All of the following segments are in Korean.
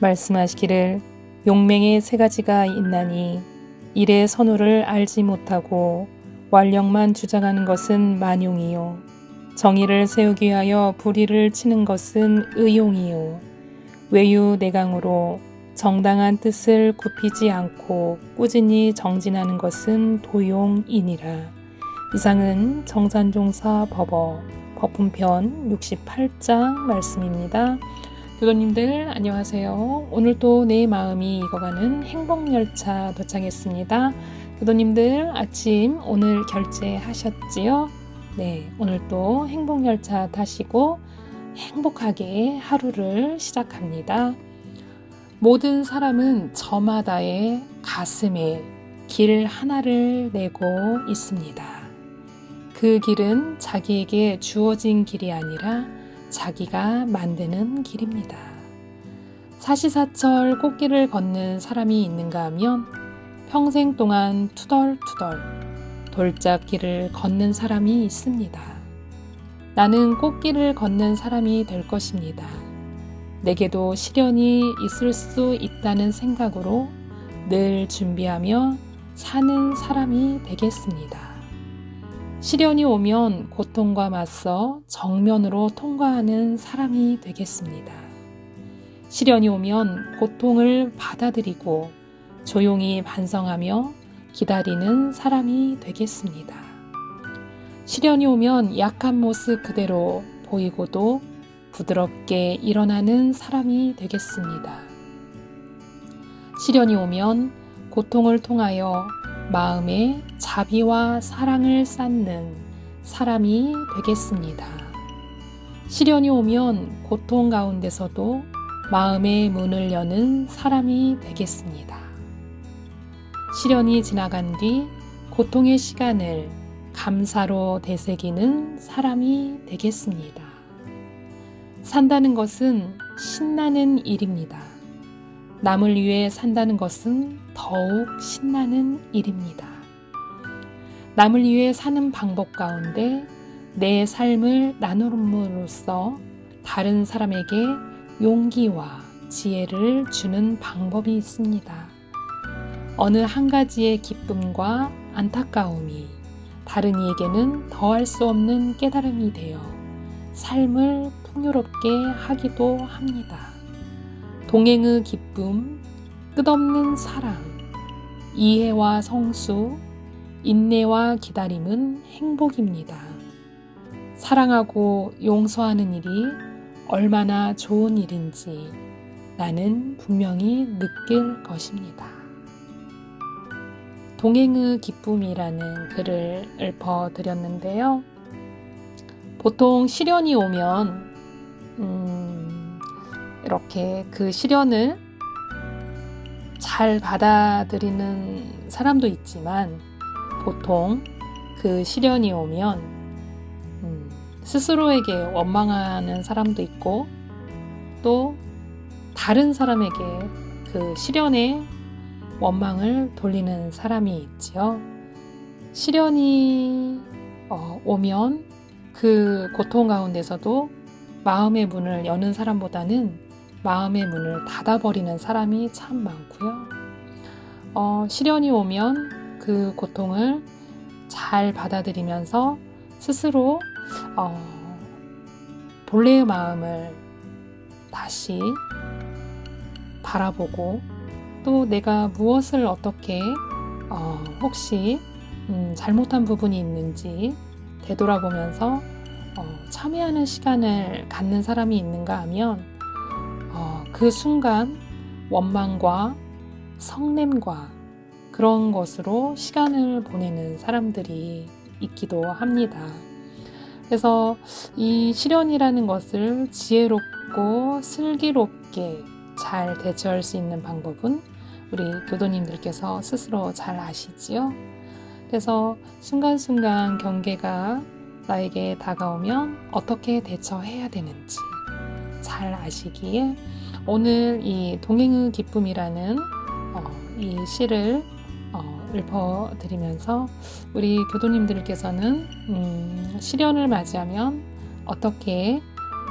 말씀하시기를 용맹의 세 가지가 있나니 일의 선호를 알지 못하고 완력만 주장하는 것은 만용이요. 정의를 세우기 위하여 불의를 치는 것은 의용이요. 외유 내강으로 정당한 뜻을 굽히지 않고 꾸준히 정진하는 것은 도용이니라. 이상은 정산종사 법어 법훈편 68장 말씀입니다. 교도님들 안녕하세요. 오늘도 내 마음이 익어가는 행복열차 도착했습니다. 교도님들 아침 오늘 결제하셨지요? 네, 오늘도 행복열차 타시고 행복하게 하루를 시작합니다. 모든 사람은 저마다의 가슴에 길 하나를 내고 있습니다. 그 길은 자기에게 주어진 길이 아니라 자기가 만드는 길입니다. 사시사철 꽃길을 걷는 사람이 있는가 하면 평생 동안 투덜투덜 돌짝길을 걷는 사람이 있습니다. 나는 꽃길을 걷는 사람이 될 것입니다. 내게도 시련이 있을 수 있다는 생각으로 늘 준비하며 사는 사람이 되겠습니다. 시련이 오면 고통과 맞서 정면으로 통과하는 사람이 되겠습니다. 시련이 오면 고통을 받아들이고 조용히 반성하며 기다리는 사람이 되겠습니다. 시련이 오면 약한 모습 그대로 보이고도 부드럽게 일어나는 사람이 되겠습니다. 시련이 오면 고통을 통하여 마음에 자비와 사랑을 쌓는 사람이 되겠습니다. 시련이 오면 고통 가운데서도 마음의 문을 여는 사람이 되겠습니다. 시련이 지나간 뒤 고통의 시간을 감사로 되새기는 사람이 되겠습니다. 산다는 것은 신나는 일입니다. 남을 위해 산다는 것은 더욱 신나는 일입니다. 남을 위해 사는 방법 가운데 내 삶을 나눔으로써 다른 사람에게 용기와 지혜를 주는 방법이 있습니다. 어느 한 가지의 기쁨과 안타까움이 다른 이에게는 더할 수 없는 깨달음이 되어 삶을 풍요롭게 하기도 합니다. 동행의 기쁨, 끝없는 사랑, 이해와 성수, 인내와 기다림은 행복입니다. 사랑하고 용서하는 일이 얼마나 좋은 일인지 나는 분명히 느낄 것입니다. 동행의 기쁨이라는 글을 읊어드렸는데요. 보통 시련이 오면, 음, 이렇게 그 시련을 잘 받아들이는 사람도 있지만, 보통 그 시련이 오면, 음, 스스로에게 원망하는 사람도 있고, 또 다른 사람에게 그 시련에 원망을 돌리는 사람이 있지요. 시련이 어, 오면 그 고통 가운데서도 마음의 문을 여는 사람보다는 마음의 문을 닫아버리는 사람이 참 많고요. 어, 시련이 오면 그 고통을 잘 받아들이면서 스스로 어, 본래의 마음을 다시 바라보고 또 내가 무엇을 어떻게 어, 혹시 음, 잘못한 부분이 있는지 되돌아보면서 어, 참여하는 시간을 갖는 사람이 있는가 하면 어, 그 순간 원망과 성냄과 그런 것으로 시간을 보내는 사람들이 있기도 합니다. 그래서 이 시련이라는 것을 지혜롭고 슬기롭게 잘 대처할 수 있는 방법은 우리 교도님들께서 스스로 잘 아시지요? 그래서 순간순간 경계가 나에게 다가오면 어떻게 대처해야 되는지 잘 아시기에 오늘 이 동행의 기쁨이라는 어, 이 시를 어, 읊어드리면서 우리 교도님들께서는 음, 시련을 맞이하면 어떻게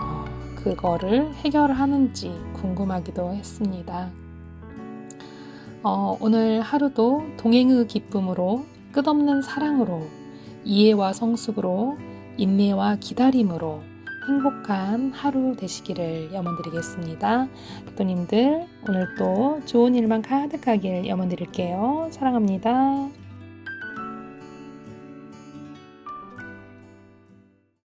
어, 그거를 해결하는지 궁금하기도 했습니다. 어, 오늘 하루도 동행의 기쁨으로 끝없는 사랑으로 이해와 성숙으로 인내와 기다림으로 행복한 하루 되시기를 염원드리겠습니다. 대도님들 오늘 또 좋은 일만 가득하길 염원드릴게요. 사랑합니다.